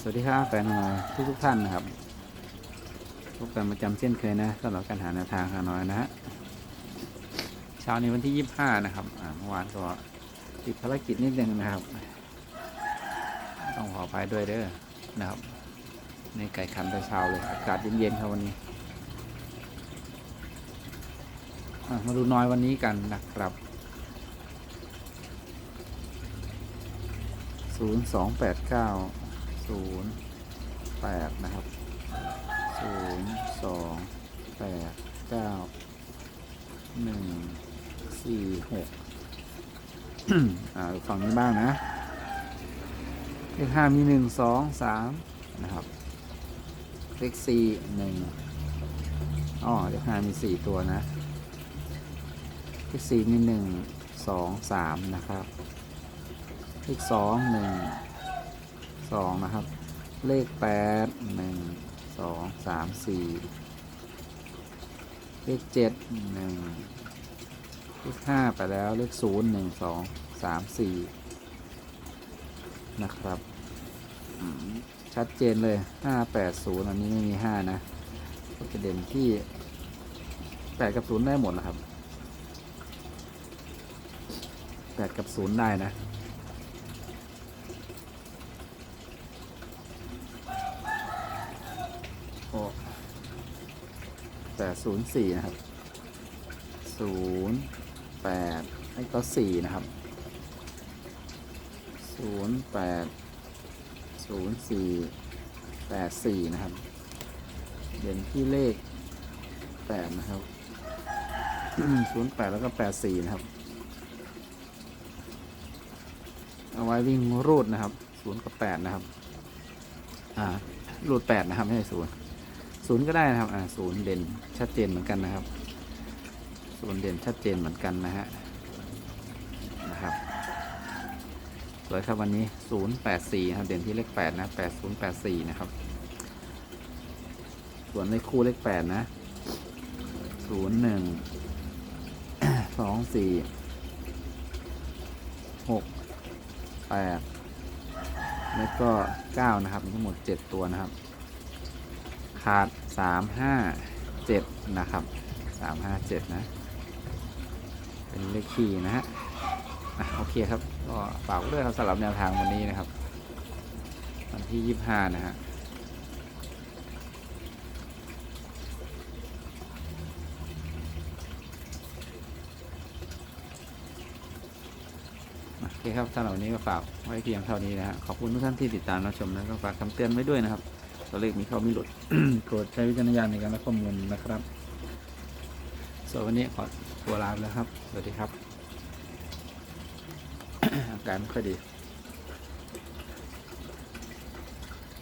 สวัสดีครับแฟนทุกทุกท่านนะครับพบกันประจำเช่นเคยนะสำหรับการหาแนวทางหาน้อยนะฮะเช้านี้วันที่ยี่ห้านะครับอ่าเมื่อวานก็ติดภารกิจนิดนึงนะครับ ต้องขออภัยด้วยเด้อนะครับในไก่ขันแต่เช้าเลยอากาศเย็นๆครับวันนี้มาดูน้อยวันนี้กันนะครับ 0289 ศูนย์แปดนะครับศูนย์สองแปดเก้าหนึ่งสี่หกอ่าฝั่งนี้บ้างนะเลขห้ามีหนึ่งสองสามนะครับเลขสี่หนึ่งอ๋อเลขห้ามีสี่ตัวนะเลขสี่มีหนึ่งสองสามนะครับเลขสองหนึ่ง สองนะครับ เลขแปดหนึ่งสองสามสี่เลขเจ็ดหนึ่งเลขห้าไปแล้วเลขศูนย์หนึ่งสองสามสี่นะครับ ชัดเจนเลยห้าแปดศูนย์อันนี้ไม่มีห้านะก็จะเด่นที่แปดกับศูนย์ได้หมดนะครับแปดกับศูนย์ได้นะ โอ้แปดศูนย์สี่นะครับศูนย์แปดให้ก็สี่นะครับศูนย์แปดศูนย์สี่แปดสี่นะครับเด่นที่เลขแปดนะครับศูนย์แปดแล้วก็แปดสี่นะครับ เอาไว้วิ่งรูดนะครับศูนย์กับแปดนะครับ อ่ารูดแปดนะครับ ไม่ใช่ศูนย์ ศูนย์ก็ได้นะครับ อ่าศูนย์เด่นชัดเจนเหมือนกันนะครับ ศูนย์เด่นชัดเจนเหมือนกันนะฮะ นะครับ สวยครับวันนี้ศูนย์แปดสี่ครับเด่นที่เลขแปดนะแปดศูนย์แปดสี่นะครับ ส่วนในคู่เลขแปดนะศูนย์หนึ่งสองสี่หกแปดแล้วก็9นะครับ ทั้งหมด7ตัวนะครับ ขาด 3 5 7 นะครับ 3 5 7 นะ เป็นเลขคี่นะฮะโอเคครับ ก็ฝากด้วยครับสำหรับแนวทางวันนี้นะครับ วันที่ 25 นะฮะโอเคครับสำหรับวันนี้ก็ฝากไว้เพียงเท่านี้นะฮะขอบคุณทุกท่านที่ติดตามรับชมนะก็ฝากคำเตือนไว้ด้วยนะครับ ตัวเลขมีเข้ามีหลุด โปรดใช้วิจารณญาณในการรับข้อมูลนะครับส่วนวันนี้ขอตัวลาไปแล้วครับ สวัสดีครับ อาการไม่ค่อยดี